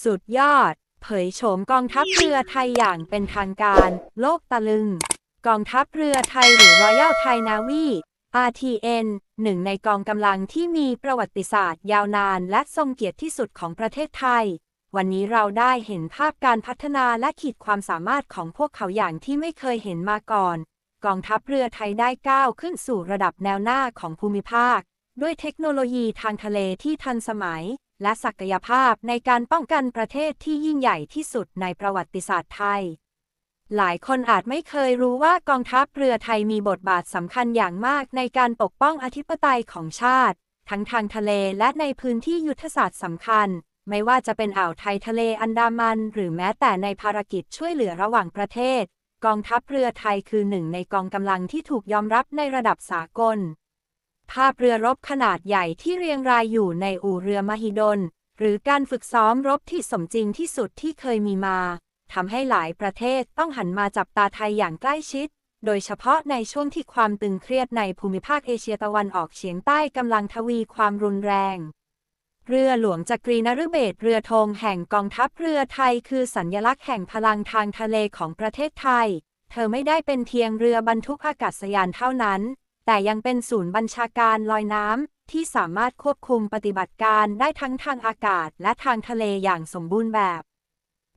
สุดยอด เผยโฉมกองทัพเรือไทยอย่างเป็นทางการ โลกตะลึง กองทัพเรือไทยหรือ Royal Thai Navy RTN หนึ่งในกองกำลังที่มีประวัติศาสตร์ยาวนานและทรงเกียรติที่สุดของประเทศไทย วันนี้เราได้เห็นภาพการพัฒนาและขีดความสามารถของพวกเขาอย่างที่ไม่เคยเห็นมาก่อน กองทัพเรือไทยได้ก้าวขึ้นสู่ระดับแนวหน้าของภูมิภาค ด้วยเทคโนโลยีทางทะเลที่ทันสมัย และศักยภาพในการป้องกันประเทศที่ยิ่งใหญ่ที่สุดในประวัติศาสตร์ไทย หลายคนอาจไม่เคยรู้ว่ากองทัพเรือไทยมีบทบาทสำคัญอย่างมากในการปกป้องอธิปไตยของชาติ ทั้งทางทะเลและในพื้นที่ยุทธศาสตร์สำคัญ ไม่ว่าจะเป็นอ่าวไทยทะเลอันดามัน หรือแม้แต่ในภารกิจช่วยเหลือระหว่างประเทศ กองทัพเรือไทยคือหนึ่งในกองกำลังที่ถูกยอมรับในระดับสากล ภาพเรือรบขนาดใหญ่ที่เรียงรายอยู่ในอู่เรือมหิดล หรือการฝึกซ้อมรบที่สมจริงที่สุดที่เคยมีมาทำให้หลายประเทศต้องหันมาจับตาไทยอย่างใกล้ชิด โดยเฉพาะในช่วงที่ความตึงเครียดในภูมิภาคเอเชียตะวันออกเฉียงใต้กำลังทวีความรุนแรง เรือหลวงจักรีนฤเบศรเรือธงแห่งกองทัพเรือไทยคือสัญญลักษณ์แห่งพลังทางทะเลของประเทศไทย เธอไม่ได้เป็นเพียงเรือบรรทุกอากาศยานเท่านั้น แต่ยังเป็นศูนย์บัญชาการลอยน้ำที่สามารถควบคุมปฏิบัติการได้ทั้งทางอากาศและทางทะเลอย่างสมบูรณ์แบบ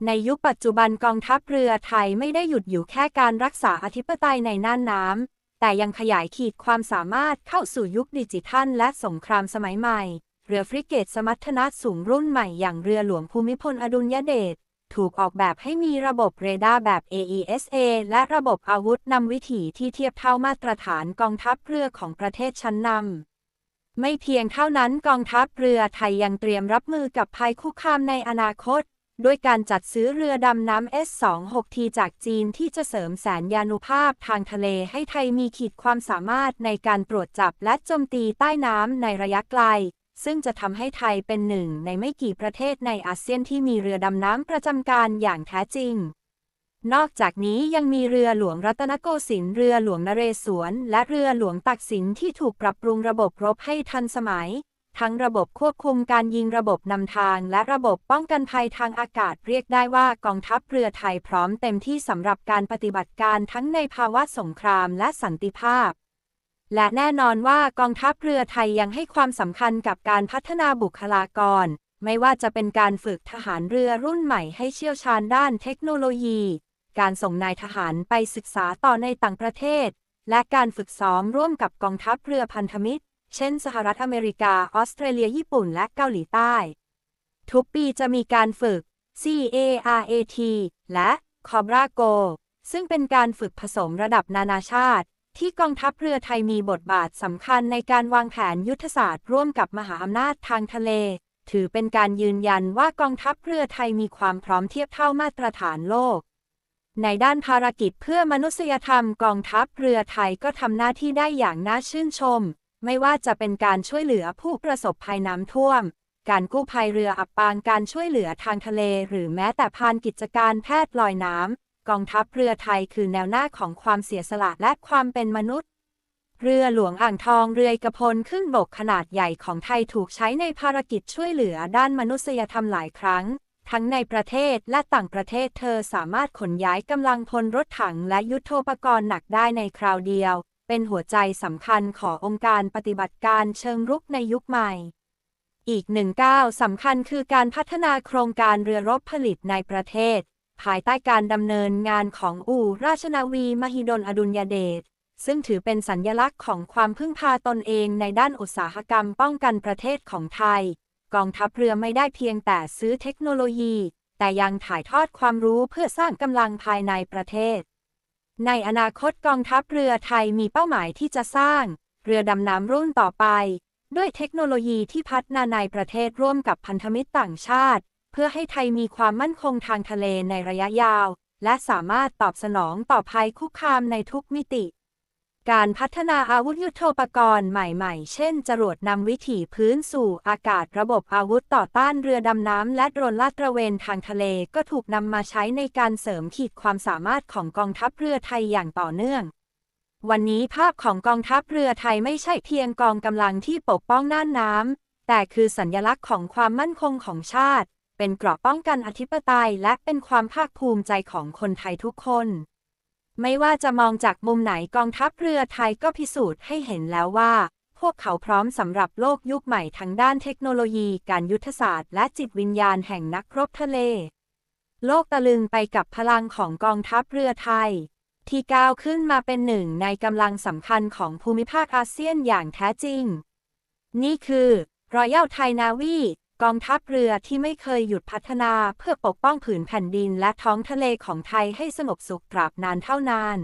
ในยุคปัจจุบันกองทัพเรือไทยไม่ได้หยุดอยู่แค่การรักษาอธิปไตยในน่านน้ำแต่ยังขยายขีดความสามารถเข้าสู่ยุคดิจิทัล และสงครามสมัยใหม่ เรือฟริเกตสมรรถนะสูงรุ่นใหม่อย่างเรือหลวงภูมิพลอดุลยเดช ถูกออกแบบให้มีระบบเรดาร์แบบ AESA และระบบอาวุธนำวิถีที่เทียบเท่ามาตรฐานกองทัพเรือของประเทศชั้นนำ ไม่เพียงเท่านั้นกองทัพเรือไทยยังเตรียมรับมือกับภัยคุกคามในอนาคต ด้วยการจัดซื้อเรือดำน้ำ S26T จากจีนที่จะเสริมแสนยานุภาพทางทะเลให้ไทยมีขีดความสามารถในการตรวจจับและโจมตีใต้น้ำในระยะไกล ซึ่งจะทำให้ไทยเป็นหนึ่งในไม่กี่ประเทศในอาเซียนที่มีเรือดำน้ำประจำการอย่างแท้จริง นอกจากนี้ยังมีเรือหลวงรัตนโกสินทร์เรือหลวงนเรศวร และเรือหลวงตักสินที่ถูกปรับปรุงระบบรบให้ทันสมัย ทั้งระบบควบคุมการยิงระบบนำทาง และระบบป้องกันภัยทางอากาศเรียกได้ว่ากองทัพเรือไทยพร้อมเต็มที่สำหรับการปฏิบัติการทั้งในภาวะสงครามและสันติภาพ และแน่นอนว่ากองทัพเรือไทยยังให้ความสำคัญกับการพัฒนาบุคลากร ไม่ว่าจะเป็นการฝึกทหารเรือรุ่นใหม่ให้เชี่ยวชาญด้านเทคโนโลยี การส่งนายทหารไปศึกษาต่อในต่างประเทศ และการฝึกซ้อมร่วมกับกองทัพเรือพันธมิตร เช่น สหรัฐอเมริกา ออสเตรเลีย ญี่ปุ่น และเกาหลีใต้ ทุกปีจะมีการฝึก CARAT และ Cobra Go ซึ่งเป็นการฝึกผสมระดับนานาชาติ ที่กองทัพเรือไทยมีบทบาทสำคัญในการวางแผนยุทธศาสตร์ร่วมกับมหาอำนาจทางทะเล ถือเป็นการยืนยันว่ากองทัพเรือไทยมีความพร้อมเทียบเท่ามาตรฐานโลก ในด้านภารกิจเพื่อมนุษยธรรมกองทัพเรือไทยก็ทำหน้าที่ได้อย่างน่าชื่นชม ไม่ว่าจะเป็นการช่วยเหลือผู้ประสบภัยน้ำท่วม การกู้ภัยเรืออับปางการช่วยเหลือทางทะเล หรือแม้แต่พานกิจการแพทย์ลอยน้ำ กองทัพเรือไทยคือแนวหน้าของความเสียสละและความเป็นมนุษย์ เรือหลวงอ่างทองเรือกระพลขึ้นบกขนาดใหญ่ของไทยถูกใช้ในภารกิจช่วยเหลือด้านมนุษยธรรมหลายครั้ง ทั้งในประเทศและต่างประเทศเธอสามารถขนย้ายกำลังพลรถถังและยุทโธปกรณ์หนักได้ในคราวเดียว เป็นหัวใจสำคัญขององค์การปฏิบัติการเชิงรุกในยุคใหม่อีกหนึ่งก้าวสำคัญคือการพัฒนาโครงการเรือรบผลิตในประเทศ ภายใต้การดำเนินงานของอู่ราชนาวีมหิดลอดุลยเดชซึ่งถือเป็นสัญญลักษณ์ของความพึ่งพาตนเองในด้านอุตสาหกรรมป้องกันประเทศของไทย กองทัพเรือไม่ได้เพียงแต่ซื้อเทคโนโลยี แต่ยังถ่ายทอดความรู้เพื่อสร้างกำลังภายในประเทศ ในอนาคตกองทัพเรือไทยมีเป้าหมายที่จะสร้าง เรือดำน้ำรุ่นต่อไป ด้วยเทคโนโลยีที่พัฒนาในประเทศร่วมกับพันธมิตรต่างชาติ เพื่อให้ไทยมีความมั่นคงทางทะเลในระยะยาว และสามารถตอบสนองต่อภัยคุกคามในทุกมิติ การพัฒนาอาวุธยุโทโธปกรณ์ใหม่ๆ เช่น จรวดนำวิถีพื้นสู่อากาศระบบอาวุธต่อต้านเรือดำน้ำและโดรนลาดตระเวนทางทะเลก็ถูกนำมาใช้ในการเสริมขีดความสามารถของกองทัพเรือไทยอย่างต่อเนื่องวันนี้ภาพของกองทัพเรือไทยไม่ใช่เพียงกองกำลังที่ปกป้องน่านน้ำ แต่คือสัญญลักษณ์ของความมั่นคงของชาติ เป็นเกราะป้องกันอธิปไตยและเป็นความภาคภูมิใจของคนไทยทุกคน ไม่ว่าจะมองจากมุมไหนกองทัพเรือไทยก็พิสูจน์ให้เห็นแล้วว่า พวกเขาพร้อมสำหรับโลกยุคใหม่ทั้งด้านเทคโนโลยี การยุทธศาสตร์ และจิตวิญญาณแห่งนักรบทะเล โลกตะลึงไปกับพลังของกองทัพเรือไทย ที่ก้าวขึ้นมาเป็นหนึ่งในกำลังสำคัญของภูมิภาคอาเซียนอย่างแท้จริง นี่คือรอยัลไทยนาวี กองทัพเรือที่ไม่เคยหยุดพัฒนาเพื่อปกป้องผืนแผ่นดินและท้องทะเลของไทยให้สงบสุขตราบนานเท่านาน